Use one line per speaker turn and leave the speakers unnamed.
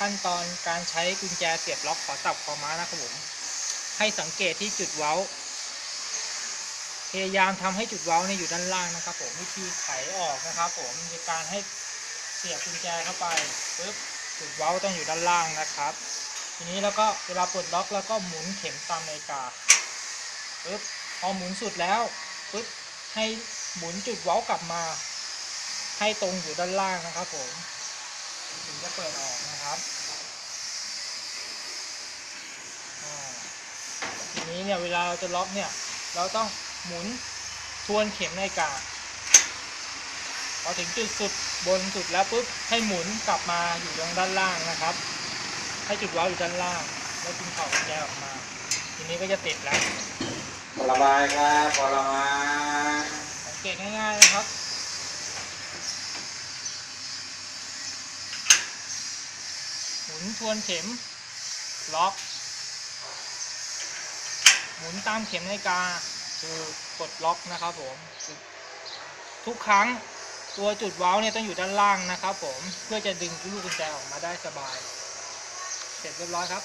ขั้นตอนการใช้กุญแจเสียบล็อกขอตับคอม้านะครับผม ให้สังเกตที่จุดเว้า พยายามทำให้จุดเว้าเนี่ยอยู่ด้านล่างนะครับ ผมวิธีไขออกนะครับผมในการให้เสียบกุญแจเข้าไปปึ๊บจุดเว้าต้องอยู่ด้านล่างนะครับ ทีนี้แล้วก็เวลาปลดล็อกแล้วก็หมุนเข็มตามนาฬิกาปึ๊บพอหมุนสุดแล้วปึ๊บให้หมุนจุดเว้ากลับมา ให้ตรงอยู่ด้านล่างนะครับผม ถึงจะเปิดออกนะครับอ่าทีนี้เนี่ยเวลาเราจะล็อกเนี่ยเราต้องหมุนทวนเข็มนาฬิกาพอถึงจุดสุดบนสุดแล้วปุ๊บให้หมุนกลับมาอยู่ตรงด้านล่างนะครับ ให้จุดเว้าอยู่ด้านล่าง แล้วดึงเข่ากุญแจออกมา ทีนี้ก็จะติดแล้ว
ผลไม้ครับผลไม้
สังเกตง่ายๆนะครับ มุนทวนเข็ม ล็อก หมุนตามเข็มนาฬิกา คือกดล็อกนะครับผม ทุกครั้งตัวจุดว้าเนี่ยต้องอยู่ด้านล่างนะครับผม เพื่อจะดึงลูกกุญแจออกมาได้สบาย เสร็จเรียบร้อยครับ